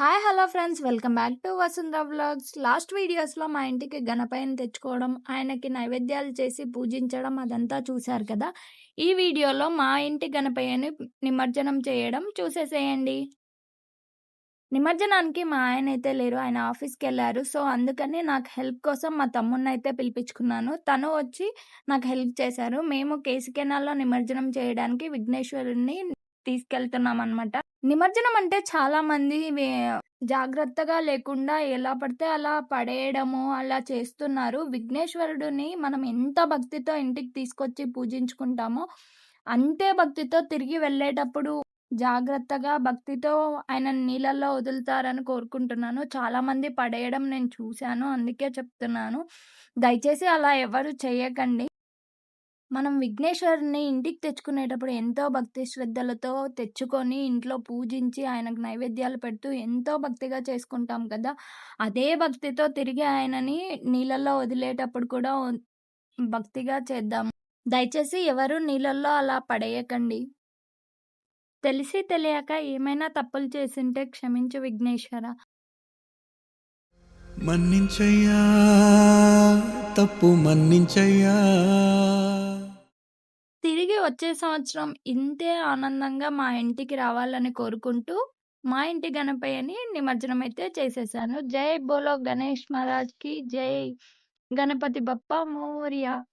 Hi hello friends welcome back to Vasundhara vlogs last వీడియోస్లో మా ఇంటికి గణపయ్యని తెచ్చుకోవడం ఆయనకి నైవేద్యాలు చేసి పూజించడం అదంతా చూశారు కదా. ఈ వీడియోలో మా ఇంటి గణపయ్యని నిమజ్జనం చేయడం చూసేసేయండి. నిమజ్జనానికి మా ఆయన అయితే లేరు ఆయన ఆఫీస్కి వెళ్ళారు. సో అందుకని నాకు హెల్ప్ కోసం మా తమ్ముడిని అయితే పిలిపించుకున్నాను. తను వచ్చి నాకు హెల్ప్ చేశారు. మేము కేసికెనాల్లో నిమజ్జనం చేయడానికి విఘ్నేశ్వరుణ్ణి తీసుకెళ్తున్నాం అనమాట నిమజ్జనం అంటే చాలా మంది జాగ్రత్తగా లేకుండా ఎలా పడితే అలా పడేయడము అలా చేస్తున్నారు. విఘ్నేశ్వరుడిని మనం ఎంత భక్తితో ఇంటికి తీసుకొచ్చి పూజించుకుంటామో అంతే భక్తితో తిరిగి వెళ్ళేటప్పుడు జాగ్రత్తగా భక్తితో ఆయన నీళ్ళల్లో వదులుతారని కోరుకుంటున్నాను. చాలా మంది పడేయడం నేను చూశాను అందుకే చెప్తున్నాను. దయచేసి అలా ఎవరు చేయకండి. మనం విఘ్నేశ్వరుని ఇంటికి తెచ్చుకునేటప్పుడు ఎంతో భక్తి శ్రద్ధలతో తెచ్చుకొని ఇంట్లో పూజించి ఆయనకు నైవేద్యాలు పెడుతూ ఎంతో భక్తిగా చేసుకుంటాం కదా. అదే భక్తితో తిరిగి ఆయనని నీళ్ళల్లో వదిలేటప్పుడు కూడా భక్తిగా చేద్దాం. దయచేసి ఎవరు నీళ్ళల్లో అలా పడేయకండి. తెలిసి తెలియక ఏమైనా తప్పులు చేసింటే క్షమించు విఘ్నేశ్వర. మన్నించయ్యా. తప్పు మన్నించయ్యా. తిరిగి వచ్చే సంవత్సరం ఇంతే ఆనందంగా మా ఇంటికి రావాలని కోరుకుంటూ మా ఇంటి గణపయ్యని నిమజ్జనం అయితే చేసేసాను. జై బోలో గణేష్ మహారాజ్కి జై. గణపతి బప్ప మోరియా.